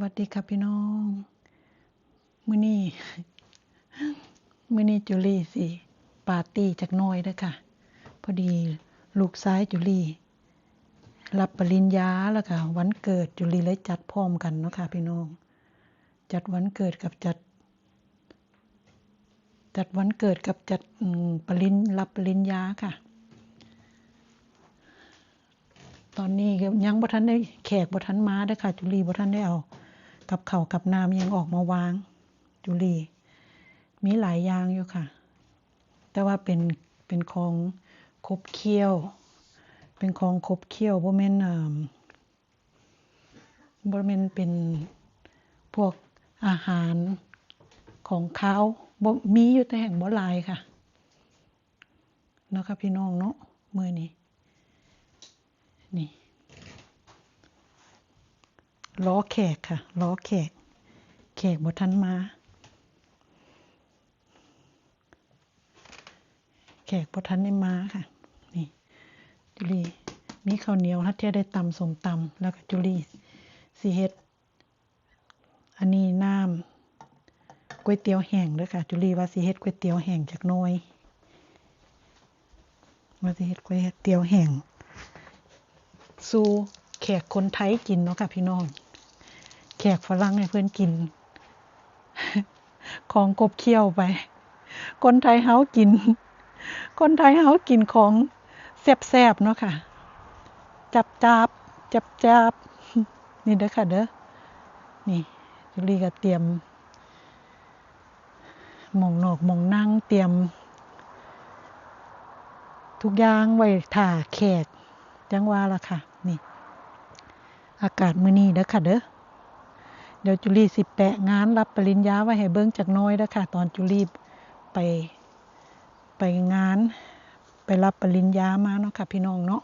วัสดีครับพี่น้องมือนี้มื้อนี้จุลีสิปาร์ตี้จักน้อยเด้ค่ะ พอดีลูกซ้ายจุลีรับปริญญาแล้วค่ะ วันเกิดจุลีเลยจัดพร้อมกันเนาะค่ะพี่น้อง จัดวันเกิดกับจัด จัดวันเกิดกับจัดปริญรับปริญญาค่ะ ตอนนี้ยังบ่ทันได้แขกบ่ทันมาเด้ค่ะ จุลีบ่ทันได้เอากับเข้ากับน้ำยังออกมาวาง จุลี มีหลายอย่างอยู่ค่ะ แต่ว่าเป็นเป็นของครบเคี้ยว เป็นของครบเคี้ยวบ่แม่นอ่อบ่แม่นเป็นพวกอาหารของคาบ่มีอยู่แต่แห่งบ่หลายค่ะเนาะค่ะพี่น้องเนาะมื้อนี้ นี่ล้อแขกค่ะล้อแขก แขกบทันมา แขกบทันได้มาค่ะ นี่จุลีมีข้าวเหนียวฮัทเทียได้ตำสมตำแล้วก็จุลีสิเฮ็ดอันนี้น้ำก๋วยเตี๋ยวแห้งด้อค่ะ จุลีว่าสิเฮ็ดก๋วยเตี๋ยวแห้งจักน่อยว่าสิเฮ็ดก๋วยเตี๋ยวแห้ง สู่แขกคนไทยกินเนาะค่ะพี่น้อง แขกฝรั่งให้เพื่อนกิน ของกบเคี้ยวไป คนไทยเฮากิน คนไทยเฮากินของแซบๆเนาะค่ะ จับจับจับจับนี่เด้อค่ะเด้อ นี่จุลีก็เตรียมหมองนอกหมองนั่งเตรียม ทุกอย่างไว้ถ่าแขกจังว่าละค่ะ นี่ อากาศมื้อนี้เด้อค่ะเด้อเดี๋ยวจุลีสิแปะงานรับปริญญาไว้ให้เบิ้งจากน้อยเด้อค่ะ ตอนจุลีไปไปงาน ไปรับปริญญามาเนาะค่ะพี่น้องเนาะ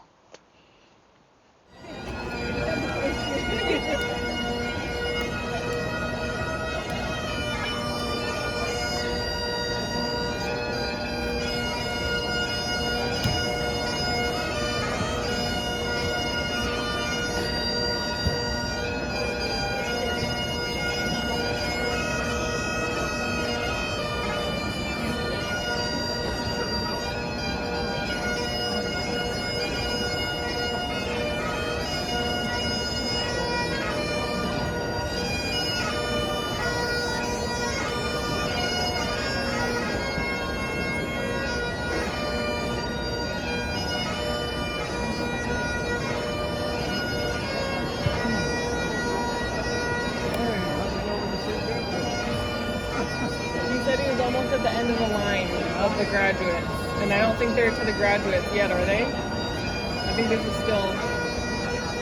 end of the line of the graduates. And I don't think they're to the graduates yet, are they? I think this is still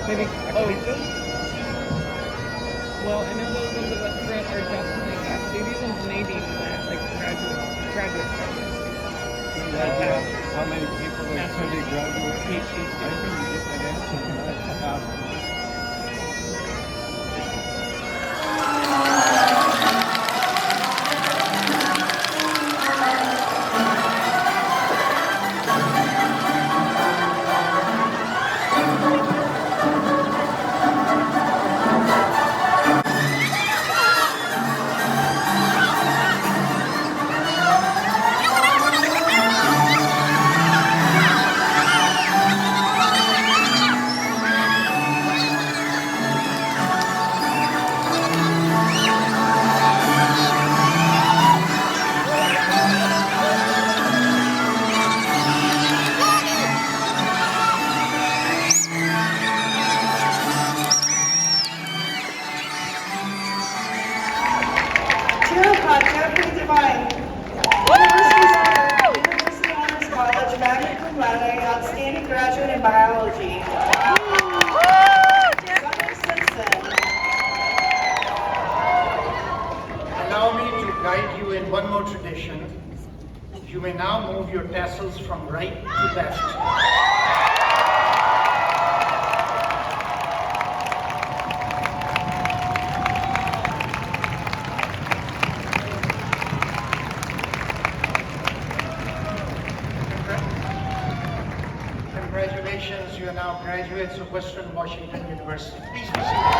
maybe oh well I know those ones at the front are definitely see these ones maybe not like graduate graduate graduates. Like that. How many people are Master's. study graduate? PhD I couldn't get that answer biology. Summer Simpson. Allow me to guide you in one more tradition. You may now move your tassels from right to left. Graduates of Western Washington University. Please be seated.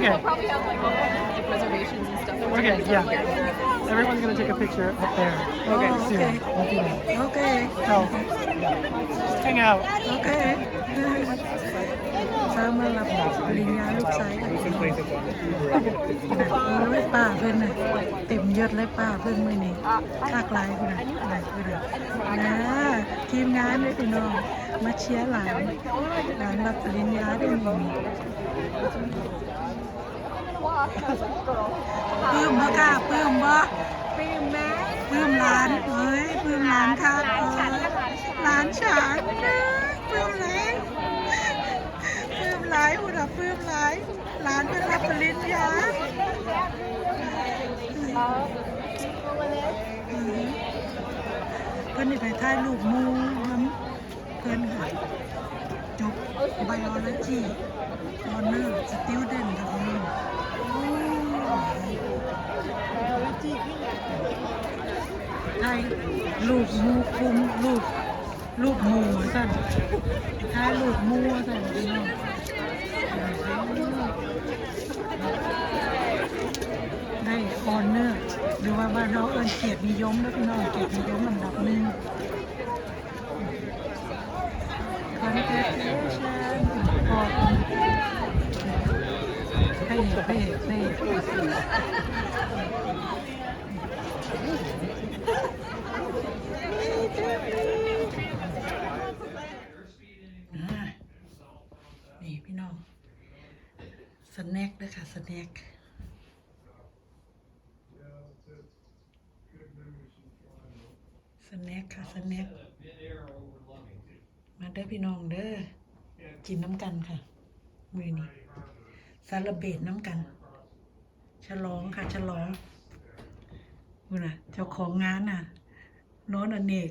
Okay. We'll probably have like, like reservations and stuff. that we're Okay, gonna yeah. get. Everyone's gonna take a picture up there. Okay. Soon. We'll do that. โอเค So, just hang out. โอเคฟ้ามารับปริญญาลูกชายกันโอ้ยป้าเพิ่นน่ะเต็มยศเลยป้าเพิ่นมื้อนี้คากหลายพุ่นน่ะหลายพุ่นน่ะนะทีมงานเลยพี่น้องมาเชียร์หลานหลานรับปริญญาด้วยนี่ ปลื้มบ่ค่ะปลื้มบ่ปลื้มแม่ปลื้มหลานเอ้ยปลื้มหลานค่ะเอ้ยหลานฉันนะปลื้มหลานปลื้มหลายพุ่นน่ะปลื้มหลายหลานเพิ่นรับปริญญาเพื่อนนี่ไปถ่ายรูปมูน้ำเพื่อนค่ะจบไบโอโลจีออนเนอร์สติวเดนค่ะ พี่น้องถ่ายรูปหมูคุ้มรูปรูปหมูสั่นถ่ายรูปหมูสั่นพี่น้องได้ออนเนอร์หรือว่าบ้านเราเอิ้นเกียรตินิยมนะพี่น้องเกียรตินิยมลำดับหนึ่ง Congratulations ขอบคุณ เพ่เพ่เพ่อ่านี่พี่น้อง สแน็คด้วยค่ะ สแน็คสแน็คค่ะ สแน็คมาเด้อพี่น้องเด้อกินน้ำกันค่ะ มือนี้ ซาลาเบตน้ำกัน ฉลองค่ะ ฉลองคุณนะเจ้าของงานน่ะน้อนอเนก